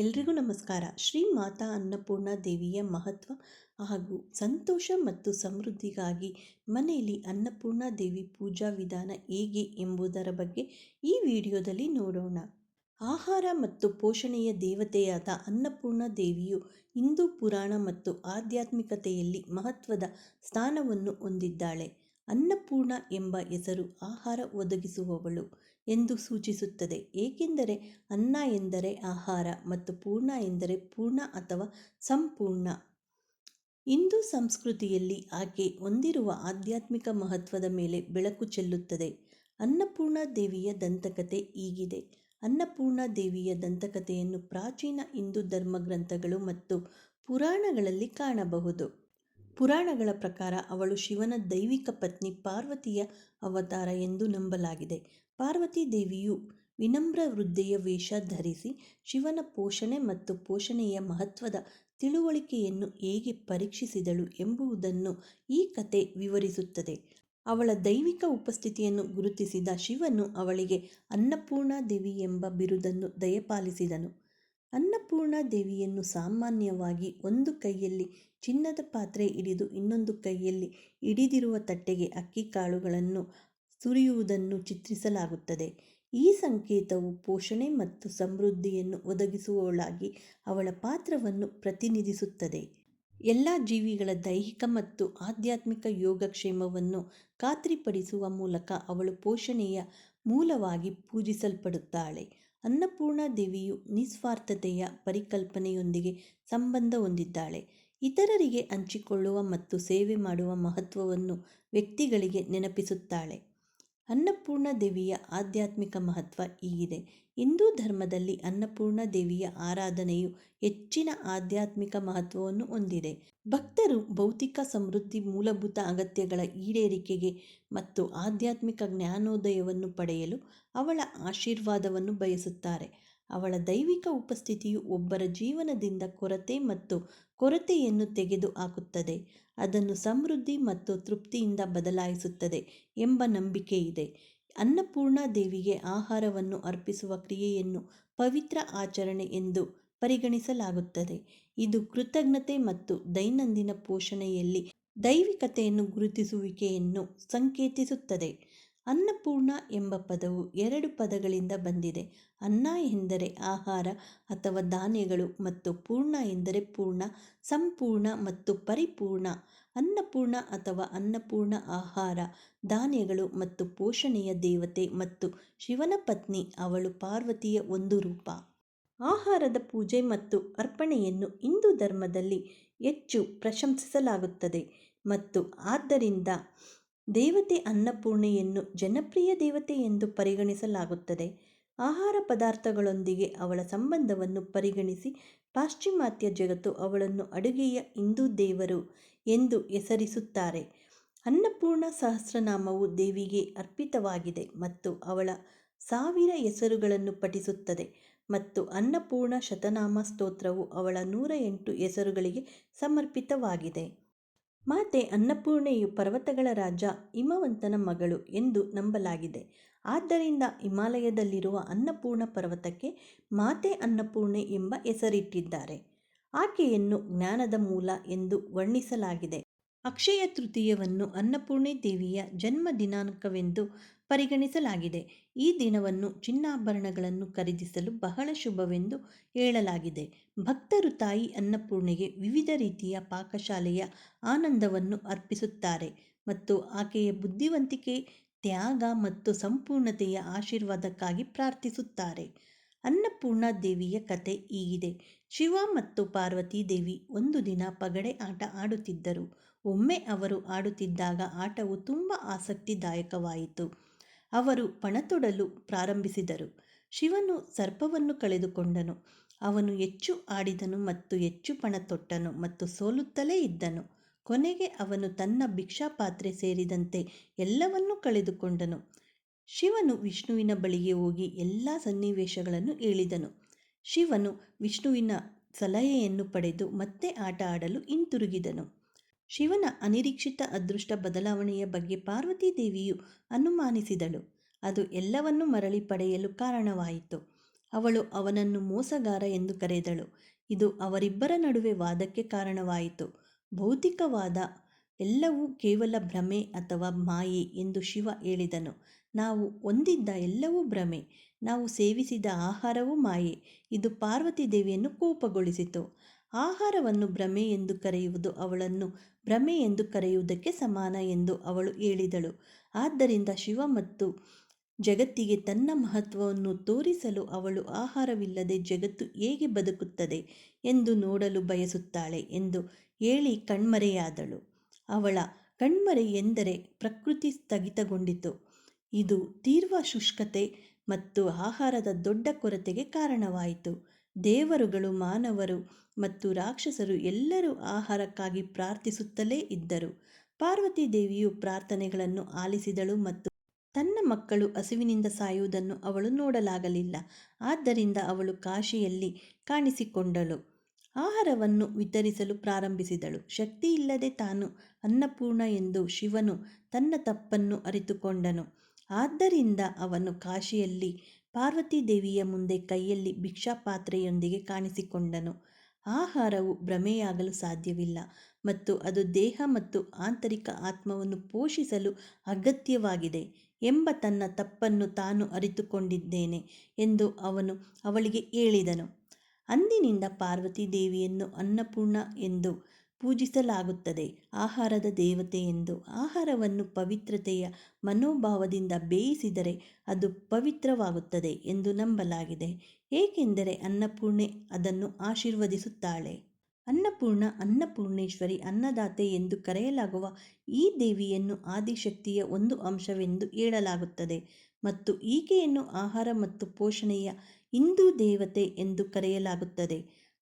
ಎಲ್ರಿಗೂ ನಮಸ್ಕಾರ. ಶ್ರೀ ಮಾತಾ ಅನ್ನಪೂರ್ಣ ದೇವಿಯ ಮಹತ್ವ ಹಾಗೂ ಸಂತೋಷ ಮತ್ತು ಸಮೃದ್ಧಿಗಾಗಿ ಮನೆಯಲ್ಲಿ ಅನ್ನಪೂರ್ಣ ದೇವಿ ಪೂಜಾ ವಿಧಾನ ಹೇಗೆ ಎಂಬುದರ ಬಗ್ಗೆ ಈ ವಿಡಿಯೋದಲ್ಲಿ ನೋಡೋಣ. ಆಹಾರ ಮತ್ತು ಪೋಷಣೆಯ ದೇವತೆಯಾದ ಅನ್ನಪೂರ್ಣ ದೇವಿಯು ಹಿಂದೂ ಪುರಾಣ ಮತ್ತು ಆಧ್ಯಾತ್ಮಿಕತೆಯಲ್ಲಿ ಮಹತ್ವದ ಸ್ಥಾನವನ್ನು ಹೊಂದಿದ್ದಾಳೆ. ಅನ್ನಪೂರ್ಣ ಎಂಬ ಹೆಸರು ಆಹಾರ ಒದಗಿಸುವವಳು. ಎಂದು ಸೂಚಿಸುತ್ತದೆ. ಏಕೆಂದರೆ ಅನ್ನ ಎಂದರೆ ಆಹಾರ ಮತ್ತು ಪೂರ್ಣ ಎಂದರೆ ಪೂರ್ಣ ಅಥವಾ ಸಂಪೂರ್ಣ. ಹಿಂದೂ ಸಂಸ್ಕೃತಿಯಲ್ಲಿ ಆಕೆ ಹೊಂದಿರುವ ಆಧ್ಯಾತ್ಮಿಕ ಮಹತ್ವದ ಮೇಲೆ ಬೆಳಕು ಚೆಲ್ಲುತ್ತದೆ. ಅನ್ನಪೂರ್ಣ ದೇವಿಯ ದಂತಕತೆ ಈಗಿದೆ ಅನ್ನಪೂರ್ಣ ದೇವಿಯ ದಂತಕಥೆಯನ್ನು ಪ್ರಾಚೀನ ಹಿಂದೂ ಧರ್ಮ ಗ್ರಂಥಗಳು ಮತ್ತು ಪುರಾಣಗಳಲ್ಲಿ ಕಾಣಬಹುದು. ಪುರಾಣಗಳ ಪ್ರಕಾರ ಅವಳು ಶಿವನ ದೈವಿಕ ಪತ್ನಿ ಪಾರ್ವತಿಯ ಅವತಾರ ಎಂದು ನಂಬಲಾಗಿದೆ. ಪಾರ್ವತಿ ದೇವಿಯು ವಿನಮ್ರ ವೃದ್ಧೆಯ ವೇಷ ಧರಿಸಿ ಶಿವನ ಪೋಷಣೆ ಮತ್ತು ಪೋಷಣೆಯ ಮಹತ್ವದ ತಿಳುವಳಿಕೆಯನ್ನು ಹೇಗೆ ಪರೀಕ್ಷಿಸಿದಳು ಎಂಬುದನ್ನು ಈ ಕತೆ ವಿವರಿಸುತ್ತದೆ. ಅವಳ ದೈವಿಕ ಉಪಸ್ಥಿತಿಯನ್ನು ಗುರುತಿಸಿದ ಶಿವನು ಅವಳಿಗೆ ಅನ್ನಪೂರ್ಣ ದೇವಿ ಎಂಬ ಬಿರುದನ್ನು ದಯಪಾಲಿಸಿದನು. ಅನ್ನಪೂರ್ಣ ದೇವಿಯನ್ನು ಸಾಮಾನ್ಯವಾಗಿ ಒಂದು ಕೈಯಲ್ಲಿ ಚಿನ್ನದ ಪಾತ್ರೆ ಹಿಡಿದು ಇನ್ನೊಂದು ಕೈಯಲ್ಲಿ ಹಿಡಿದಿರುವ ತಟ್ಟೆಗೆ ಅಕ್ಕಿ ಕಾಳುಗಳನ್ನು ಸುರಿಯುವುದನ್ನು ಚಿತ್ರಿಸಲಾಗುತ್ತದೆ. ಈ ಸಂಕೇತವು ಪೋಷಣೆ ಮತ್ತು ಸಮೃದ್ಧಿಯನ್ನು ಒದಗಿಸುವವಳಾಗಿ ಅವಳ ಪಾತ್ರವನ್ನು ಪ್ರತಿನಿಧಿಸುತ್ತದೆ. ಎಲ್ಲ ಜೀವಿಗಳ ದೈಹಿಕ ಮತ್ತು ಆಧ್ಯಾತ್ಮಿಕ ಯೋಗಕ್ಷೇಮವನ್ನು ಖಾತ್ರಿಪಡಿಸುವ ಮೂಲಕ ಅವಳು ಪೋಷಣೆಯ ಮೂಲವಾಗಿ ಪೂಜಿಸಲ್ಪಡುತ್ತಾಳೆ. ಅನ್ನಪೂರ್ಣ ದೇವಿಯು ನಿಸ್ವಾರ್ಥತೆಯ ಪರಿಕಲ್ಪನೆಯೊಂದಿಗೆ ಸಂಬಂಧ ಹೊಂದಿದ್ದಾಳೆ. ಇತರರಿಗೆ ಹಂಚಿಕೊಳ್ಳುವ ಮತ್ತು ಸೇವೆ ಮಾಡುವ ಮಹತ್ವವನ್ನು ವ್ಯಕ್ತಿಗಳಿಗೆ ನೆನಪಿಸುತ್ತಾಳೆ. ಅನ್ನಪೂರ್ಣ ದೇವಿಯ ಆಧ್ಯಾತ್ಮಿಕ ಮಹತ್ವ ಈಗಿದೆ ಹಿಂದೂ ಧರ್ಮದಲ್ಲಿ ಅನ್ನಪೂರ್ಣ ದೇವಿಯ ಆರಾಧನೆಯು ಹೆಚ್ಚಿನ ಆಧ್ಯಾತ್ಮಿಕ ಮಹತ್ವವನ್ನು ಹೊಂದಿದೆ. ಭಕ್ತರು ಭೌತಿಕ ಸಮೃದ್ಧಿ ಮೂಲಭೂತ ಅಗತ್ಯಗಳ ಈಡೇರಿಕೆಗೆ ಮತ್ತು ಆಧ್ಯಾತ್ಮಿಕ ಜ್ಞಾನೋದಯವನ್ನು ಪಡೆಯಲು ಅವಳ ಆಶೀರ್ವಾದವನ್ನು ಬಯಸುತ್ತಾರೆ. ಅವಳ ದೈವಿಕ ಉಪಸ್ಥಿತಿಯು ಒಬ್ಬರ ಜೀವನದಿಂದ ಕೊರತೆ ಮತ್ತು ಕೊರತೆಯನ್ನು ತೆಗೆದು ಹಾಕುತ್ತದೆ. ಅದನ್ನು ಸಮೃದ್ಧಿ ಮತ್ತು ತೃಪ್ತಿಯಿಂದ ಬದಲಾಯಿಸುತ್ತದೆ ಎಂಬ ನಂಬಿಕೆ ಇದೆ. ಅನ್ನಪೂರ್ಣ ದೇವಿಗೆ ಆಹಾರವನ್ನು ಅರ್ಪಿಸುವ ಕ್ರಿಯೆಯನ್ನು ಪವಿತ್ರ ಆಚರಣೆ ಎಂದು ಪರಿಗಣಿಸಲಾಗುತ್ತದೆ. ಇದು ಕೃತಜ್ಞತೆ ಮತ್ತು ದೈನಂದಿನ ಪೋಷಣೆಯಲ್ಲಿ ದೈವಿಕತೆಯನ್ನು ಗುರುತಿಸುವಿಕೆಯನ್ನು ಸಂಕೇತಿಸುತ್ತದೆ. ಅನ್ನಪೂರ್ಣ ಎಂಬ ಪದವು ಎರಡು ಪದಗಳಿಂದ ಬಂದಿದೆ. ಅನ್ನ ಎಂದರೆ ಆಹಾರ ಅಥವಾ ಧಾನ್ಯಗಳು ಮತ್ತು ಪೂರ್ಣ ಎಂದರೆ ಪೂರ್ಣ, ಸಂಪೂರ್ಣ ಮತ್ತು ಪರಿಪೂರ್ಣ. ಅನ್ನಪೂರ್ಣ ಅಥವಾ ಅನ್ನಪೂರ್ಣ ಆಹಾರ, ಧಾನ್ಯಗಳು ಮತ್ತು ಪೋಷಣೆಯ ದೇವತೆ ಮತ್ತು ಶಿವನ ಪತ್ನಿ ಅವಳು ಪಾರ್ವತಿಯ ಒಂದು ರೂಪ. ಆಹಾರದ ಪೂಜೆ ಮತ್ತು ಅರ್ಪಣೆಯನ್ನು ಹಿಂದೂ ಧರ್ಮದಲ್ಲಿ ಹೆಚ್ಚು ಪ್ರಶಂಸಿಸಲಾಗುತ್ತದೆ ಮತ್ತು ಆದ್ದರಿಂದ ದೇವತೆ ಅನ್ನಪೂರ್ಣೆಯನ್ನು ಜನಪ್ರಿಯ ದೇವತೆ ಎಂದು ಪರಿಗಣಿಸಲಾಗುತ್ತದೆ. ಆಹಾರ ಪದಾರ್ಥಗಳೊಂದಿಗೆ ಅವಳ ಸಂಬಂಧವನ್ನು ಪರಿಗಣಿಸಿ ಪಾಶ್ಚಿಮಾತ್ಯ ಜಗತ್ತು ಅವಳನ್ನು ಅಡುಗೆಯ ಹಿಂದೂ ದೇವರು ಎಂದು ಹೆಸರಿಸುತ್ತಾರೆ. ಅನ್ನಪೂರ್ಣ ಸಹಸ್ರನಾಮವು ದೇವಿಗೆ ಅರ್ಪಿತವಾಗಿದೆ ಮತ್ತು ಅವಳ ಸಾವಿರ ಹೆಸರುಗಳನ್ನು ಪಠಿಸುತ್ತದೆ ಮತ್ತು ಅನ್ನಪೂರ್ಣ ಶತನಾಮ ಸ್ತೋತ್ರವು ಅವಳ ನೂರ ಎಂಟು ಹೆಸರುಗಳಿಗೆ ಸಮರ್ಪಿತವಾಗಿದೆ. ಮಾತೆ ಅನ್ನಪೂರ್ಣೆಯು ಪರ್ವತಗಳ ರಾಜ, ಹಿಮವಂತನ ಮಗಳು ಎಂದು ನಂಬಲಾಗಿದೆ. ಆದ್ದರಿಂದ ಹಿಮಾಲಯದಲ್ಲಿರುವ ಅನ್ನಪೂರ್ಣ ಪರ್ವತಕ್ಕೆ ಮಾತೆ ಅನ್ನಪೂರ್ಣೆ ಎಂಬ ಹೆಸರಿಟ್ಟಿದ್ದಾರೆ. ಆಕೆಯನ್ನು ಜ್ಞಾನದ ಮೂಲ ಎಂದು ವರ್ಣಿಸಲಾಗಿದೆ. ಅಕ್ಷಯ ತೃತೀಯವನ್ನು ಅನ್ನಪೂರ್ಣೆ ದೇವಿಯ ಜನ್ಮ ದಿನಾಂಕವೆಂದು ಪರಿಗಣಿಸಲಾಗಿದೆ. ಈ ದಿನವನ್ನು ಚಿನ್ನಾಭರಣಗಳನ್ನು ಖರೀದಿಸಲು ಬಹಳ ಶುಭವೆಂದು ಹೇಳಲಾಗಿದೆ. ಭಕ್ತರು ತಾಯಿ ಅನ್ನಪೂರ್ಣೆಗೆ ವಿವಿಧ ರೀತಿಯ ಪಾಕಶಾಲೆಯ ಆನಂದವನ್ನು ಅರ್ಪಿಸುತ್ತಾರೆ ಮತ್ತು ಆಕೆಯ ಬುದ್ಧಿವಂತಿಕೆ, ತ್ಯಾಗ ಮತ್ತು ಸಂಪೂರ್ಣತೆಯ ಆಶೀರ್ವಾದಕ್ಕಾಗಿ ಪ್ರಾರ್ಥಿಸುತ್ತಾರೆ. ಅನ್ನಪೂರ್ಣ ದೇವಿಯ ಕತೆ ಹೀಗಿದೆ. ಶಿವ ಮತ್ತು ಪಾರ್ವತಿ ದೇವಿ ಒಂದು ದಿನ ಪಗಡೆ ಆಟ ಆಡುತ್ತಿದ್ದರು. ಒಮ್ಮೆ ಅವರು ಆಡುತ್ತಿದ್ದಾಗ ಆಟವು ತುಂಬ ಆಸಕ್ತಿದಾಯಕವಾಯಿತು. ಅವರು ಪಣತೊಡಲು ಪ್ರಾರಂಭಿಸಿದರು. ಶಿವನು ಸರ್ಪವನ್ನು ಕಳೆದುಕೊಂಡನು. ಅವನು ಹೆಚ್ಚು ಆಡಿದನು ಮತ್ತು ಹೆಚ್ಚು ಪಣ ತೊಟ್ಟನು ಮತ್ತು ಸೋಲುತ್ತಲೇ ಇದ್ದನು. ಕೊನೆಗೆ ಅವನು ತನ್ನ ಭಿಕ್ಷಾಪಾತ್ರೆ ಸೇರಿದಂತೆ ಎಲ್ಲವನ್ನೂ ಕಳೆದುಕೊಂಡನು. ಶಿವನು ವಿಷ್ಣುವಿನ ಬಳಿಗೆ ಹೋಗಿ ಎಲ್ಲ ಸನ್ನಿವೇಶಗಳನ್ನು ಹೇಳಿದನು. ಶಿವನು ವಿಷ್ಣುವಿನ ಸಲಹೆಯನ್ನು ಪಡೆದು ಮತ್ತೆ ಆಟ ಆಡಲು ಹಿಂತಿರುಗಿದನು. ಶಿವನ ಅನಿರೀಕ್ಷಿತ ಅದೃಷ್ಟ ಬದಲಾವಣೆಯ ಬಗ್ಗೆ ಪಾರ್ವತಿ ದೇವಿಯು ಅನುಮಾನಿಸಿದಳು. ಅದು ಎಲ್ಲವನ್ನೂ ಮರಳಿ ಪಡೆಯಲು ಕಾರಣವಾಯಿತು. ಅವಳು ಅವನನ್ನು ಮೋಸಗಾರ ಎಂದು ಕರೆದಳು. ಇದು ಅವರಿಬ್ಬರ ನಡುವೆ ವಾದಕ್ಕೆ ಕಾರಣವಾಯಿತು. ಭೌತಿಕವಾದ ಎಲ್ಲವೂ ಕೇವಲ ಭ್ರಮೆ ಅಥವಾ ಮಾಯೆ ಎಂದು ಶಿವ ಹೇಳಿದನು. ನಾವು ಹೊಂದಿದ್ದ ಎಲ್ಲವೂ ಭ್ರಮೆ. ನಾವು ಸೇವಿಸಿದ ಆಹಾರವೂ ಮಾಯೆ. ಇದು ಪಾರ್ವತಿ ದೇವಿಯನ್ನು ಕೋಪಗೊಳಿಸಿತು. ಆಹಾರವನ್ನು ಭ್ರಮೆ ಎಂದು ಕರೆಯುವುದು ಅವಳನ್ನು ಭ್ರಮೆ ಎಂದು ಕರೆಯುವುದಕ್ಕೆ ಸಮಾನ ಎಂದು ಅವಳು ಹೇಳಿದಳು. ಆದ್ದರಿಂದ ಶಿವ ಮತ್ತು ಜಗತ್ತಿಗೆ ತನ್ನ ಮಹತ್ವವನ್ನು ತೋರಿಸಲು ಅವಳು ಆಹಾರವಿಲ್ಲದೆ ಜಗತ್ತು ಹೇಗೆ ಬದುಕುತ್ತದೆ ಎಂದು ನೋಡಲು ಬಯಸುತ್ತಾಳೆ ಎಂದು ಹೇಳಿ ಕಣ್ಮರೆಯಾದಳು. ಅವಳ ಕಣ್ಮರೆ ಎಂದರೆ ಪ್ರಕೃತಿ ಸ್ಥಗಿತಗೊಂಡಿತು. ಇದು ತೀವ್ರ ಶುಷ್ಕತೆ ಮತ್ತು ಆಹಾರದ ದೊಡ್ಡ ಕೊರತೆಗೆ ಕಾರಣವಾಯಿತು. ದೇವರುಗಳು, ಮಾನವರು ಮತ್ತು ರಾಕ್ಷಸರು ಎಲ್ಲರೂ ಆಹಾರಕ್ಕಾಗಿ ಪ್ರಾರ್ಥಿಸುತ್ತಲೇ ಇದ್ದರು. ಪಾರ್ವತಿ ದೇವಿಯು ಪ್ರಾರ್ಥನೆಗಳನ್ನು ಆಲಿಸಿದಳು ಮತ್ತು ತನ್ನ ಮಕ್ಕಳು ಹಸುವಿನಿಂದ ಸಾಯುವುದನ್ನು ಅವಳು ನೋಡಲಾಗಲಿಲ್ಲ. ಆದ್ದರಿಂದ ಅವಳು ಕಾಶಿಯಲ್ಲಿ ಕಾಣಿಸಿಕೊಂಡಳು. ಆಹಾರವನ್ನು ವಿತರಿಸಲು ಪ್ರಾರಂಭಿಸಿದಳು. ಶಕ್ತಿಯಿಲ್ಲದೆ ತಾನು ಅನ್ನಪೂರ್ಣ ಎಂದು ಶಿವನು ತನ್ನ ತಪ್ಪನ್ನು ಅರಿತುಕೊಂಡನು. ಆದ್ದರಿಂದ ಅವನು ಕಾಶಿಯಲ್ಲಿ ಪಾರ್ವತಿ ದೇವಿಯ ಮುಂದೆ ಕೈಯಲ್ಲಿ ಭಿಕ್ಷಾಪಾತ್ರೆಯೊಂದಿಗೆ ಕಾಣಿಸಿಕೊಂಡನು. ಆಹಾರವು ಭ್ರಮೆಯಾಗಲು ಸಾಧ್ಯವಿಲ್ಲ ಮತ್ತು ಅದು ದೇಹ ಮತ್ತು ಆಂತರಿಕ ಆತ್ಮವನ್ನು ಪೋಷಿಸಲು ಅಗತ್ಯವಾಗಿದೆ ಎಂಬ ತನ್ನ ತಪ್ಪನ್ನು ತಾನು ಅರಿತುಕೊಂಡಿದ್ದೇನೆ ಎಂದು ಅವನು ಅವಳಿಗೆ ಹೇಳಿದನು. ಅಂದಿನಿಂದ ಪಾರ್ವತಿ ದೇವಿಯನ್ನು ಅನ್ನಪೂರ್ಣ ಎಂದು ಪೂಜಿಸಲಾಗುತ್ತದೆ. ಆಹಾರದ ದೇವತೆ ಎಂದು ಆಹಾರವನ್ನು ಪವಿತ್ರತೆಯ ಮನೋಭಾವದಿಂದ ಬೇಯಿಸಿದರೆ ಅದು ಪವಿತ್ರವಾಗುತ್ತದೆ ಎಂದು ನಂಬಲಾಗಿದೆ. ಏಕೆಂದರೆ ಅನ್ನಪೂರ್ಣೆ ಅದನ್ನು ಆಶೀರ್ವದಿಸುತ್ತಾಳೆ. ಅನ್ನಪೂರ್ಣ, ಅನ್ನಪೂರ್ಣೇಶ್ವರಿ, ಅನ್ನದಾತೆ ಎಂದು ಕರೆಯಲಾಗುವ ಈ ದೇವಿಯನ್ನು ಆದಿಶಕ್ತಿಯ ಒಂದು ಅಂಶವೆಂದು ಹೇಳಲಾಗುತ್ತದೆ ಮತ್ತು ಈಕೆಯನ್ನು ಆಹಾರ ಮತ್ತು ಪೋಷಣೆಯ ಹಿಂದೂ ದೇವತೆ ಎಂದು ಕರೆಯಲಾಗುತ್ತದೆ.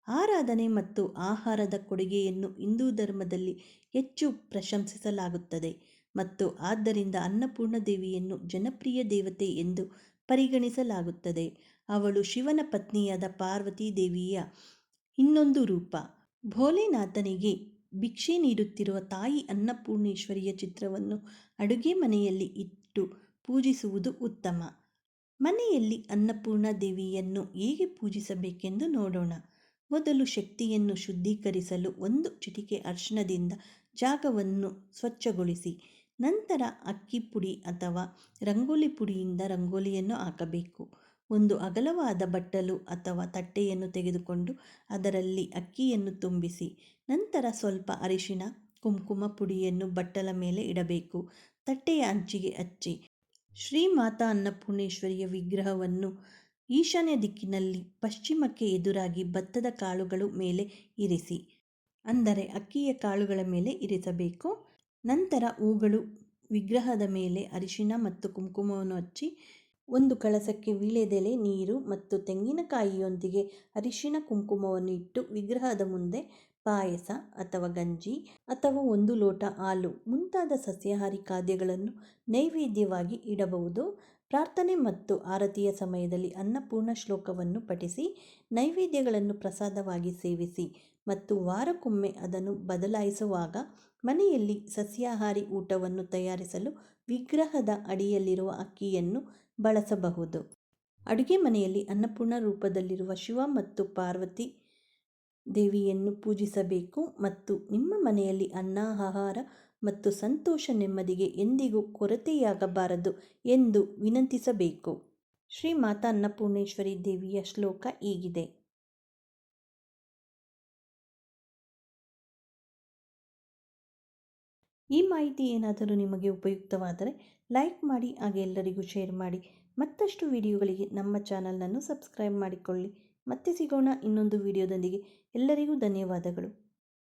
ಆರಾಧನೆ ಮತ್ತು ಆಹಾರದ ಕೊಡುಗೆಯನ್ನು ಹಿಂದೂ ಧರ್ಮದಲ್ಲಿ ಹೆಚ್ಚು ಪ್ರಶಂಸಿಸಲಾಗುತ್ತದೆ ಮತ್ತು ಆದ್ದರಿಂದ ಅನ್ನಪೂರ್ಣ ದೇವಿಯನ್ನು ಜನಪ್ರಿಯ ದೇವತೆ ಎಂದು ಪರಿಗಣಿಸಲಾಗುತ್ತದೆ. ಅವಳು ಶಿವನ ಪತ್ನಿಯಾದ ಪಾರ್ವತಿ ದೇವಿಯ ಇನ್ನೊಂದು ರೂಪ. ಭೋಲೆನಾಥನಿಗೆ ಭಿಕ್ಷೆ ನೀಡುತ್ತಿರುವ ತಾಯಿ ಅನ್ನಪೂರ್ಣೇಶ್ವರಿಯ ಚಿತ್ರವನ್ನು ಅಡುಗೆ ಮನೆಯಲ್ಲಿ ಇಟ್ಟು ಪೂಜಿಸುವುದು ಉತ್ತಮ. ಮನೆಯಲ್ಲಿ ಅನ್ನಪೂರ್ಣ ದೇವಿಯನ್ನು ಹೇಗೆ ಪೂಜಿಸಬೇಕೆಂದು ನೋಡೋಣ. ಮೊದಲು ಶಕ್ತಿಯನ್ನು ಶುದ್ಧೀಕರಿಸಲು ಒಂದು ಚಿಟಿಕೆ ಅರ್ಶನದಿಂದ ಜಾಗವನ್ನು ಸ್ವಚ್ಛಗೊಳಿಸಿ, ನಂತರ ಅಕ್ಕಿ ಪುಡಿ ಅಥವಾ ರಂಗೋಲಿ ಪುಡಿಯಿಂದ ರಂಗೋಲಿಯನ್ನು ಹಾಕಬೇಕು. ಒಂದು ಅಗಲವಾದ ಬಟ್ಟಲು ಅಥವಾ ತಟ್ಟೆಯನ್ನು ತೆಗೆದುಕೊಂಡು ಅದರಲ್ಲಿ ಅಕ್ಕಿಯನ್ನು ತುಂಬಿಸಿ, ನಂತರ ಸ್ವಲ್ಪ ಅರಿಶಿನ ಕುಂಕುಮ ಪುಡಿಯನ್ನು ಬಟ್ಟಲ ಮೇಲೆ ಇಡಬೇಕು. ತಟ್ಟೆಯ ಅಂಚಿಗೆ ಹಚ್ಚಿ, ಶ್ರೀ ಮಾತಾ ಅನ್ನಪೂರ್ಣೇಶ್ವರಿಯ ವಿಗ್ರಹವನ್ನು ಈಶಾನ್ಯ ದಿಕ್ಕಿನಲ್ಲಿ ಪಶ್ಚಿಮಕ್ಕೆ ಎದುರಾಗಿ ಭತ್ತದ ಕಾಳುಗಳು ಮೇಲೆ ಇರಿಸಿ. ಅಂದರೆ ಅಕ್ಕಿಯ ಕಾಳುಗಳ ಮೇಲೆ ಇರಿಸಬೇಕು. ನಂತರ ಹೂಗಳು ವಿಗ್ರಹದ ಮೇಲೆ ಅರಿಶಿನ ಮತ್ತು ಕುಂಕುಮವನ್ನು ಹಚ್ಚಿ, ಒಂದು ಕಳಸಕ್ಕೆ ವೀಳೆದೆಲೆ ನೀರು ಮತ್ತು ತೆಂಗಿನಕಾಯಿಯೊಂದಿಗೆ ಅರಿಶಿನ ಕುಂಕುಮವನ್ನು ಇಟ್ಟು ವಿಗ್ರಹದ ಮುಂದೆ ಪಾಯಸ ಅಥವಾ ಗಂಜಿ ಅಥವಾ ಒಂದು ಲೋಟ ಹಾಲು ಮುಂತಾದ ಸಸ್ಯಾಹಾರಿ ಖಾದ್ಯಗಳನ್ನು ನೈವೇದ್ಯವಾಗಿ ಇಡಬಹುದು. ಪ್ರಾರ್ಥನೆ ಮತ್ತು ಆರತಿಯ ಸಮಯದಲ್ಲಿ ಅನ್ನಪೂರ್ಣ ಶ್ಲೋಕವನ್ನು ಪಠಿಸಿ, ನೈವೇದ್ಯಗಳನ್ನು ಪ್ರಸಾದವಾಗಿ ಸೇವಿಸಿ ಮತ್ತು ವಾರಕ್ಕೊಮ್ಮೆ ಅದನ್ನು ಬದಲಾಯಿಸುವಾಗ ಮನೆಯಲ್ಲಿ ಸಸ್ಯಾಹಾರಿ ಊಟವನ್ನು ತಯಾರಿಸಲು ವಿಗ್ರಹದ ಅಡಿಯಲ್ಲಿರುವ ಅಕ್ಕಿಯನ್ನು ಬಳಸಬಹುದು. ಅಡುಗೆ ಮನೆಯಲ್ಲಿ ಅನ್ನಪೂರ್ಣ ರೂಪದಲ್ಲಿರುವ ಶಿವ ಮತ್ತು ಪಾರ್ವತಿ ದೇವಿಯನ್ನು ಪೂಜಿಸಬೇಕು ಮತ್ತು ನಿಮ್ಮ ಮನೆಯಲ್ಲಿ ಅನ್ನ, ಆಹಾರ ಮತ್ತು ಸಂತೋಷ ನೆಮ್ಮದಿಗೆ ಎಂದಿಗೂ ಕೊರತೆಯಾಗಬಾರದು ಎಂದು ವಿನಂತಿಸಬೇಕು. ಶ್ರೀ ಮಾತಾ ಅನ್ನಪೂರ್ಣೇಶ್ವರಿ ದೇವಿಯ ಶ್ಲೋಕ ಹೀಗಿದೆ. ಈ ಮಾಹಿತಿ ಏನಾದರೂ ನಿಮಗೆ ಉಪಯುಕ್ತವಾದರೆ ಲೈಕ್ ಮಾಡಿ ಹಾಗೆ ಎಲ್ಲರಿಗೂ ಶೇರ್ ಮಾಡಿ. ಮತ್ತಷ್ಟು ವಿಡಿಯೋಗಳಿಗೆ ನಮ್ಮ ಚಾನಲನ್ನು ಸಬ್ಸ್ಕ್ರೈಬ್ ಮಾಡಿಕೊಳ್ಳಿ. ಮತ್ತೆ ಸಿಗೋಣ ಇನ್ನೊಂದು ವಿಡಿಯೋದೊಂದಿಗೆ. ಎಲ್ಲರಿಗೂ ಧನ್ಯವಾದಗಳು.